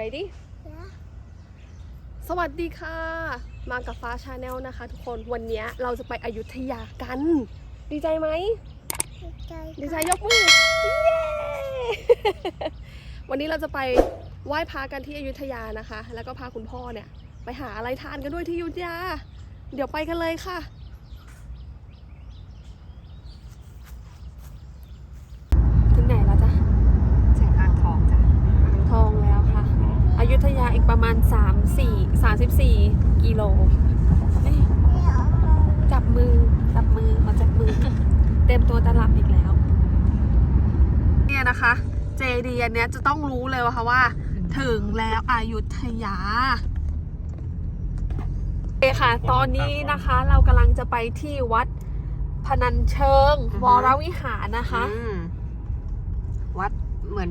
ready สวัสดีค่ะ มากับฟ้าชาแนลนะคะ ทุกคน วันนี้เราจะไปอยุธยากัน ดีใจไหมดีใจยกมือ เย้ วันนี้เราจะไปไหว้พระกันที่อยุธยานะคะ แล้วก็พาคุณพ่อเนี่ย ไปหาอะไรทานกันด้วยที่อยุธยา เดี๋ยวไปกันเลยค่ะ ถึงไหนแล้วจ๊ะ เสียงอ่างทองจ้ะ อ่างทองแล้วค่ะ อยุธยาอีก ประมาณ 3 4 34 กิโลเอ้ยจับมือ จับมือมาจับมือ เต็มตัวตลับอีกแล้ว เนี่ยนะคะ เจดีอันเนี้ยจะต้องรู้เลยว่าค่ะว่า ถึงแล้วอายุทยาโอเคค่ะ ตอนนี้นะคะเรากำลังจะไปที่วัดพนัญเชิง วรวิหารนะคะอืมวัดเหมือน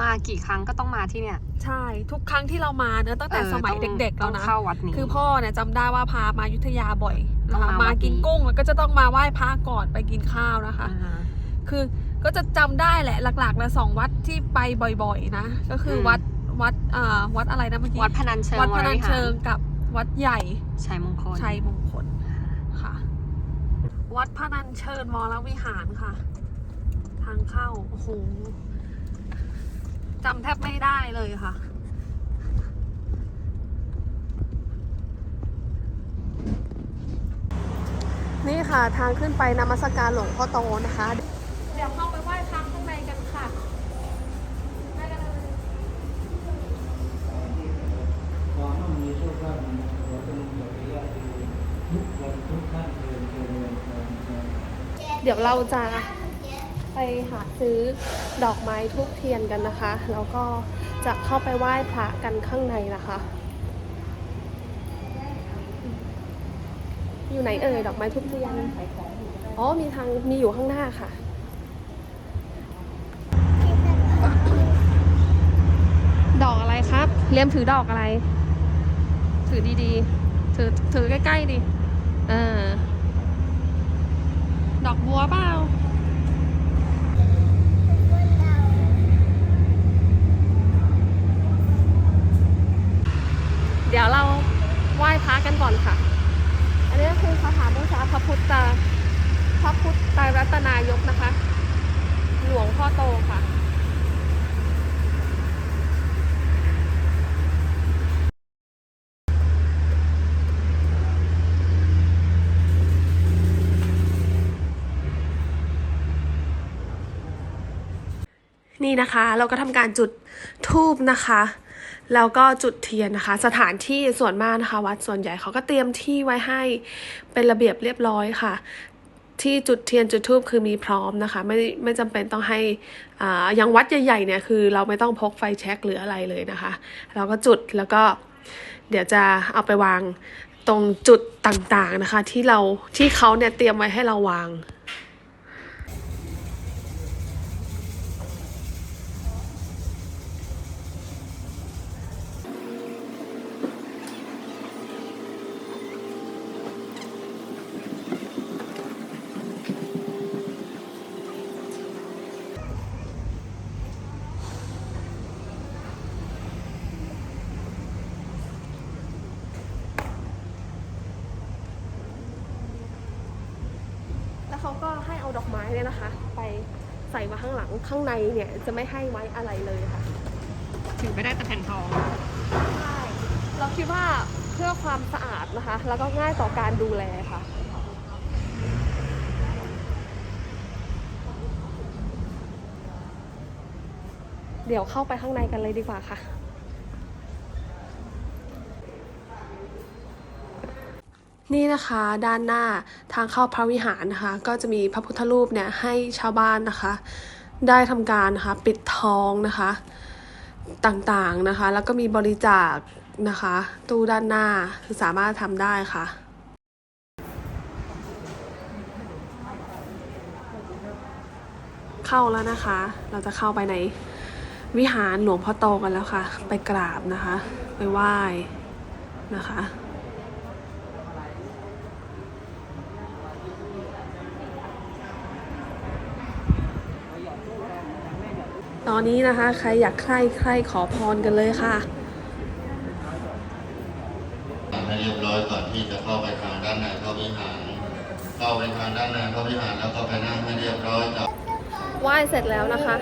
มากี่ครั้งก็ต้องมาที่เนี่ย ใช่ทุกครั้งที่เรามาเนอะตั้งแต่ออสมัยต้องเด็กๆต้แล้อวงนะเข้าวัดนี้คือพ่อเนี่ยจำได้ว่าพามาอยุธยาบ่อยนะคะต้องมาวัมาดกินนี้กุ้งแล้วก็จะต้องมาไหว้พระก่อนไปกินข้าวนะคะอ่าฮะคือก็จะจำได้แหละหลักๆเลยสองวัดที่ไปบ่อยๆนะ ก็คืออมวัดวัดอ่าวัดอะไรนะเมื่อกี้วัดพนัญเชิงวัดพนัญวรวิหารเชิงกับวัดใหญ่ชัยมงคลชัยมงคลค่ะ วัดพนัญเชิญวรวิหารค่ะ ทางเข้าโอ้โห จำแทบไม่ได้เลยค่ะ นี่ค่ะทางขึ้นไปนมัสการหลวงพ่อโตนะคะ เดี๋ยวเข้าไปไหว้พระข้างในกันค่ะไปกันเลยความมั่งมีโชคลาภมีขอจงปฏิญาณทุกวันทุกท่านเดินเจริญพรพรเดี๋ยวเราจะ ไปหาซื้อดอกไม้ทูบเทียนกันนะคะ แล้วก็จะเข้าไปไหว้พระกันข้างในนะคะ อยู่ไหนเอ่ยดอกไม้ทูบเทียนอ๋อมีทางมีอยู่ข้างหน้าค่ะดอกอะไรครับ เลียมถือดอกอะไร ถือดีๆ ถือถือใกล้ๆดิ เออ ดอกบัวเปล่า เดี๋ยวเราไหว้พระกันก่อนค่ะ อันนี้คือคาถาบูชาพระพุทธพระพุทธรัตนายกนะคะ หลวงพ่อโตค่ะ นี่นะคะ เราก็ทำการจุดทูบนะคะแล้วก็จุดเทียนนะคะ สถานที่ส่วนมากนะคะ วัดส่วนใหญ่เขาก็เตรียมที่ไว้ให้เป็นระเบียบเรียบร้อยค่ะ ที่จุดเทียนจุดทูบคือมีพร้อมนะคะ ไม่ไม่จำเป็นต้องให้อ่าอย่างวัดใหญ่ๆเนี่ยคือ เราไม่ต้องพกไฟแช็กหรืออะไรเลยนะคะ เราก็จุดแล้วก็เดี๋ยวจะเอาไปวางตรงจุดต่างๆนะคะ ที่เราที่เขาเนี่ยเตรียมไว้ให้เราวาง แล้วเขาก็ให้เอาดอกไม้เนี่ยนะคะ ไปใส่มาข้างหลังข้างในเนี่ยจะไม่ให้ไว้อะไรเลยค่ะ ถือไม่ได้แต่แผ่นทองใช่เราคิดว่าเพื่อความสะอาดนะคะ แล้วก็ง่ายต่อการดูแลค่ะเดี๋ยวเข้าไปข้างในกันเลยดีกว่าค่ะ นี่นะคะด้านหน้าทางเข้าพระวิหารนะคะ ก็จะมีพระพุทธรูปเนี่ยให้ชาวบ้านนะคะ ได้ทำการนะคะปิดทองนะคะต่างๆนะคะ แล้วก็มีบริจาคนะคะ ตู้ด้านหน้าคือสามารถทำได้ค่ะเข้าแล้วนะคะ เราจะเข้าไปในวิหารหลวงพ่อโตกันแล้วค่ะ ไปกราบนะคะ ไปไหว้นะคะ ตอนนี้นะคะ ใครอยากใคร่ใคร่ขอพรกันเลยค่ะให้เรียบร้อยก่อนที่จะเข้าไปทางด้านในพระวิหาร เข้าไปทางด้านในพระวิหารแล้วก็ไปนั่งให้เรียบร้อยกับไหว้เสร็จแล้วนะคะ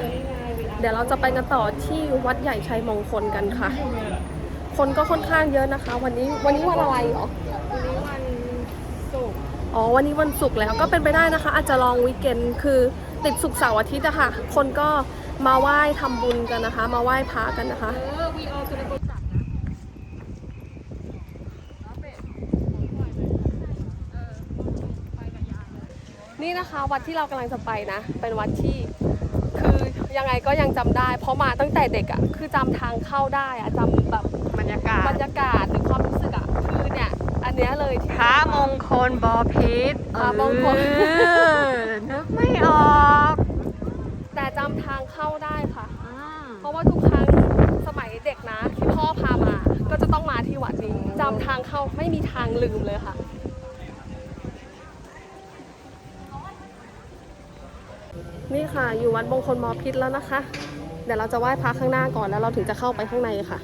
เดี๋ยวเราจะไปกันต่อที่วัดใหญ่ชัยมงคลกันค่ะ คนก็ค่อนข้างเยอะนะคะ วันนี้วันนี้วันอะไรเหรอวันนี้วันศุกร์อ๋อวันนี้วันศุกร์แล้วก็เป็นไปได้นะคะ อาจจะลองวีคเกนคือติดศุกร์เสาร์อาทิตย์อะค่ะ คนก็ มาไหว้ทำบุญกันนะคะ มาไหว้พระกันนะคะเออวีออคือในบริษัทนะนี่นะคะวัดที่เรากำลังจะไปนะ เป็นวัดที่คือยังไงก็ยังจำได้ เพราะมาตั้งแต่เด็กอะคือจำทางเข้าได้อะจำแบบบรรยากาศบรรยากาศหรือความรู้สึกอะคือเนี่ยอันเนี้ยเลยที่พระมงคลบอพิษพระมงคลเออนึกไม่ออกแต่ จำทางเข้าได้ค่ะอืมเพราะว่าทุกครั้งสมัยเด็กนะที่พ่อพามา ก็จะต้องมาที่วัดนี้จำทางเข้าไม่มีทางลืมเลยค่ะ นี่ค่ะ อยู่วัดมงคลมอพิษแล้วนะคะ เดี๋ยวเราจะไหว้พระข้างหน้าก่อนแล้วเราถึงจะเข้าไปข้างในค่ะ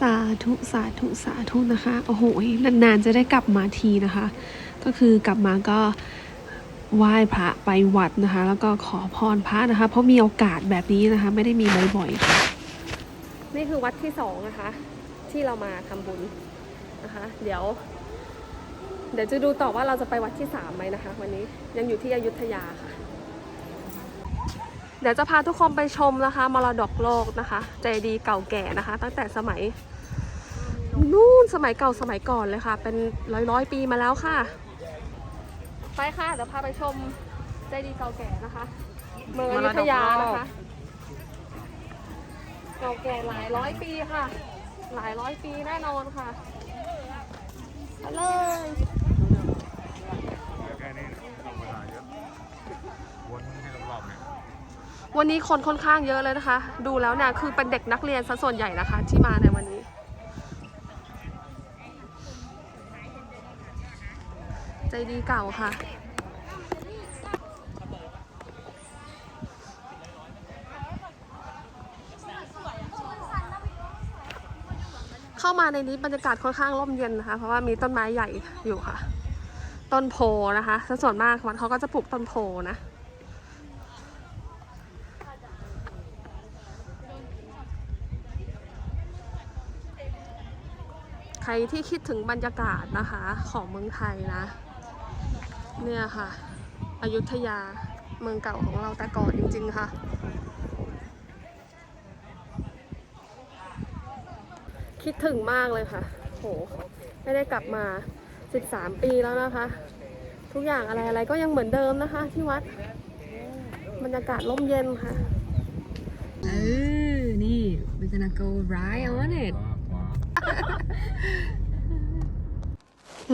สาธุ สาธุ สาธุนะคะ โอ้โห นานๆ จะได้กลับมาทีนะคะ ก็คือกลับมาก็ไหว้พระไปวัดนะคะ แล้วก็ขอพรพระนะคะ เพราะมีโอกาสแบบนี้นะคะ ไม่ได้มีบ่อยๆค่ะนี่คือวัดที่สองนะคะ ที่เรามาทำบุญนะคะ เดี๋ยว เดี๋ยวจะดูต่อว่าเราจะไปวัดที่สามไหมนะคะ วันนี้ยังอยู่ที่อยุธยาค่ะ เดี๋ยวจะพาทุกคนไปชมนะคะมรดกโลกนะคะเจดีเก่าแก่นะคะ ตั้งแต่สมัยนู่นสมัยเก่าสมัยก่อนเลยค่ะ เป็นร้อยร้อยปีมาแล้วค่ะ ไปค่ะ เดี๋ยวพาไปชมเจดีย์เก่าแก่นะคะ เมืองอยุธยานะคะ เก่าแก่หลายร้อยปีค่ะ หลายร้อยปีแน่นอนค่ะไปเลยวันนี้คนค่อนข้างเยอะเลยนะคะ ดูแล้วเนี่ยคือเป็นเด็กนักเรียนซะส่วนใหญ่นะคะ ที่มาในวันนี้ ใจดีเก่าค่ะ เข้ามาในนี้บรรยากาศค่อนข้างร่มเย็นนะคะ เพราะว่ามีต้นไม้ใหญ่อยู่ค่ะ ต้นโพนะคะส่วนมากวัดเขาก็จะปลูกต้นโพนะใครที่คิดถึงบรรยากาศนะคะของเมืองไทยนะ เนี่ยค่ะอยุธยาเมืองเก่าของเราแต่ก่อนจริง ๆ ค่ะ คิดถึงมากเลยค่ะ โห ไม่ได้กลับมา 13 ปีแล้วนะคะ ทุกอย่างอะไรอะไรก็ยังเหมือนเดิมนะคะ ที่วัด บรรยากาศร่มเย็นค่ะ เออ นี่ we're gonna go right on it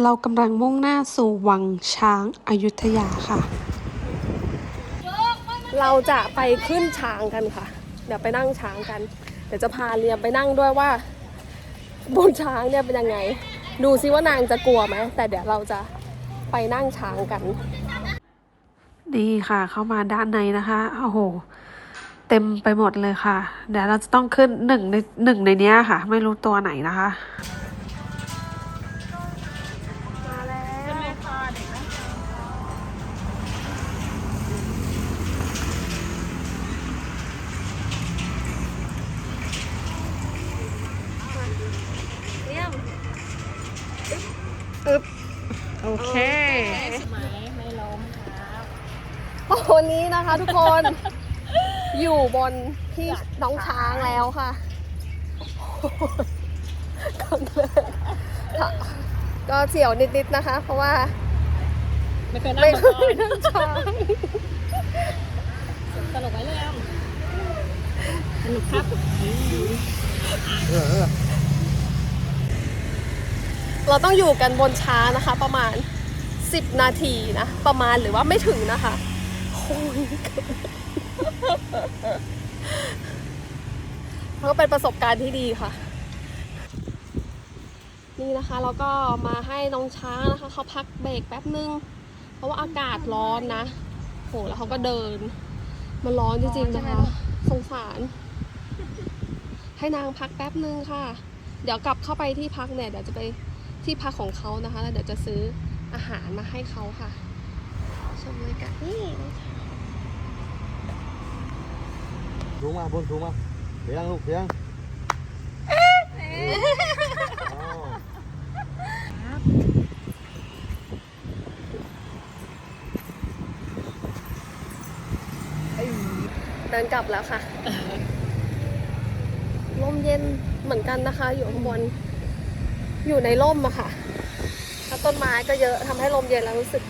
เรากำลังมุ่งหน้าสู่วังช้างอายุทยาค่ะ เราจะไปขึ้นช้างกันค่ะ เดี๋ยวไปนั่งช้างกัน เดี๋ยวจะพาเรียมไปนั่งด้วยว่าบนช้างเนี่ยเป็นยังไง ดูซิว่านางจะกลัวไหม แต่เดี๋ยวเราจะไปนั่งช้างกันนี่ค่ะ เข้ามาด้านในนะคะโอ้โห เต็มไปหมดเลยค่ะ เดี๋ยวเราจะต้องขึ้นหนึ่งในหนึ่งในเนี้ยค่ะ ไม่รู้ตัวไหนนะคะ นนี้นะคะทุกคน อยู่บนที่น้องช้างแล้วค่ะครั้งแรกค่ะก็เสี่ยวนิดๆนะคะ เพราะว่า ไม่เคยนั่งไม่มาเคก่อยนนั่งช้างตลกไว้แล้วสนุกครับ เราต้องอยู่กันบนช้างนะคะ ประมาณ 10 นาทีนะ ประมาณหรือว่าไม่ถึงนะคะ โอ้ยก็เป็นประสบการณ์ที่ดีค่ะ นี่นะคะเราก็มาให้น้องช้างนะคะเขาพักเบรกแป๊บนึง เพราะว่าอากาศร้อนนะโหแล้วเขาก็เดิน มันร้อนจริงๆนะคะสงสาร ให้นางพักแป๊บนึงค่ะ เดี๋ยวกลับเข้าไปที่พักเนี่ยเดี๋ยวจะไปที่พักของเขานะคะ แล้วเดี๋ยวจะซื้ออาหารมาให้เขาค่ะ ชมเลยกันนี่ xuống mà buôn xuống mà tiếng lúc tiếng Đó. เดินกลับแล้วค่ะ ลมเย็นเหมือนกันนะคะ อยู่ข้างบน อยู่ในร่มอะค่ะแล้วต้นไม้ก็เยอะทำให้ลมเย็นแล้วรู้สึก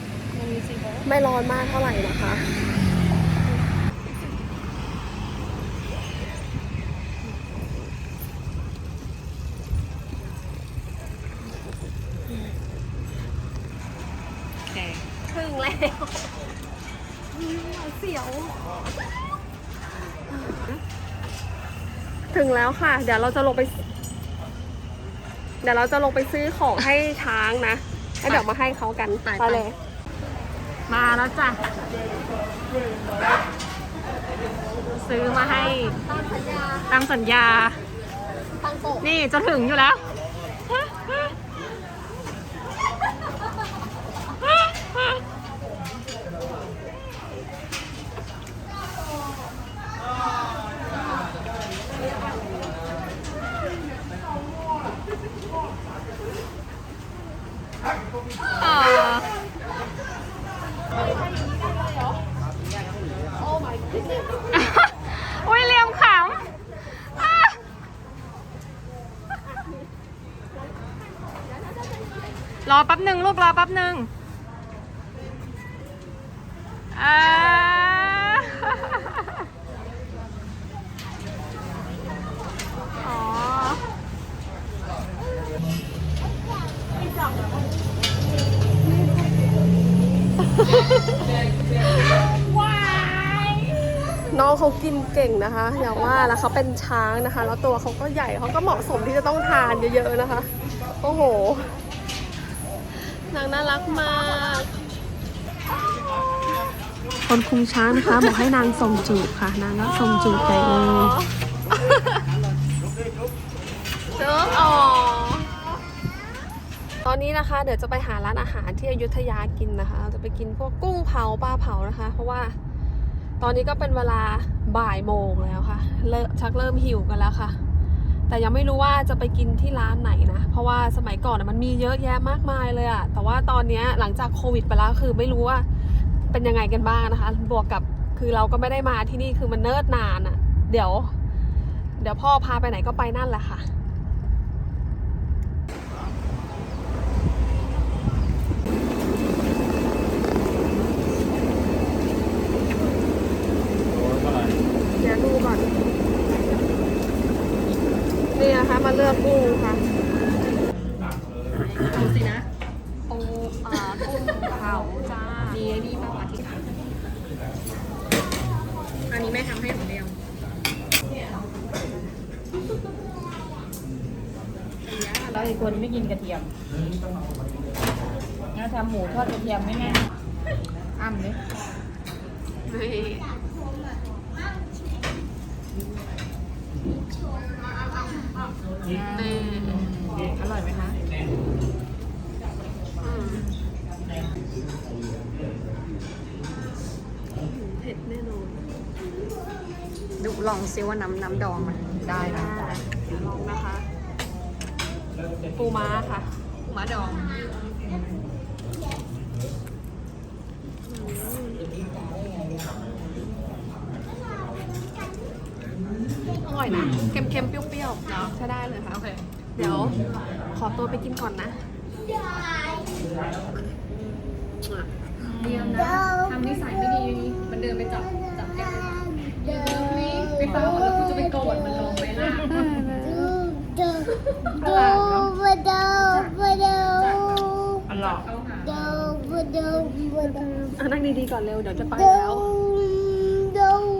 ไม่ร้อนมากเท่าไหร่นะคะ ถึงแล้วเสียว ถึงแล้วค่ะ เดี๋ยวเราจะลงไป เดี๋ยวเราจะลงไปซื้อของให้ช้างนะแล้วเดี๋ยวมาให้เขากันไปไป เลย มาแล้วจ้ะ ซื้อมาให้ตามสัญญาตามสัญญา ตังโกะนี่จะถึงอยู่แล้ว อ่าโอ้ my goodness วิลเลียมขำรอแป๊บหนึ่งลูกรอแป๊บหนึ่งอ่า น้องเขากินเก่งนะคะ อย่างว่าแล้วเขาเป็นช้างนะคะ แล้วตัวเขาก็ใหญ่เขาก็เหมาะสมที่จะต้องทานเยอะๆนะคะ โอ้โห นางน่ารักมาก คนคุมช้างนะคะ บอกให้นางส่งจูบค่ะ นางก็ส่งจูบไปเลยเจออ๋อ ตอนนี้นะคะเดี๋ยวจะไปหาร้านอาหารที่อยุธยากินนะคะเราจะไปกินพวกกุ้งเผาปลาเผานะคะ เพราะว่าตอนนี้ก็เป็นเวลาบ่ายโมงแล้วค่ะเริ่มชักเริ่มหิวกันแล้วค่ะ แต่ยังไม่รู้ว่าจะไปกินที่ร้านไหนนะ เพราะว่าสมัยก่อนมันมีเยอะแยะมากมายเลยอะแต่ว่าตอนนี้หลังจากโควิดไปแล้วคือไม่รู้ว่าเป็นยังไงกันบ้างนะคะ บวกกับคือเราก็ไม่ได้มาที่นี่คือมันเนิ่นนานอะเดี๋ยว เดี๋ยวพ่อพาไปไหนก็ไปนั่นแหละค่ะ เดี๋ยวดูก่อน นี่นะคะ มาเลือกกุ้งค่ะดูสินะปูอ่ากุ้งเผาจ้าดีนี่ป้าปาที่ขายอันนี้แม่ทำให้คนเดียวแล้วอีกคนไม่กินกระเทียมงั้นทำหมูทอดกระเทียมไม่แน่อ้ำเลย ลองซิว่าน้ำน้ำดองมันได้ไหมลองนะคะปูม้าค่ะมะดองอร่อยนะ เค็มๆ เปรี้ยวๆเนาะใช้ได้เลยค่ะ โอเค เดี๋ยวขอตัวไปกินก่อนนะเดียวนะทำนิสัยไม่ดีนี่มันเดินไปจับจับแก้ม นี่ไปฟังแล้วกูจะไปโกรธมันลงไปล่ะอร่อยอะนั่งดีๆก่อนเร็วเดี๋ยวจะไปแล้ว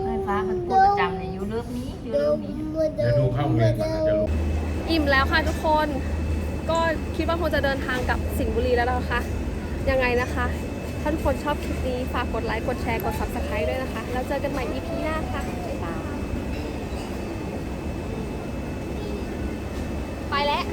ไฟฟ้ามันพูดประจำเลยอยู่เรื่องนี้ยูเรื่องนี้ เดี๋ยวดูเข้าโรงเรียนก่อนนะจะรู้ อิ่มแล้วค่ะทุกคน ก็คิดว่าคงจะเดินทางกลับสิงห์บุรีแล้วนะคะ ยังไงนะคะถถ้าทุกคนชอบคลิปนี้ ฝากกดไลค์ กดแชร์ กด subscribe ด้วยนะคะ แล้วเจอกันใหม่ EP หน้าค่ะ บ๊ายบาย ไป แล้ว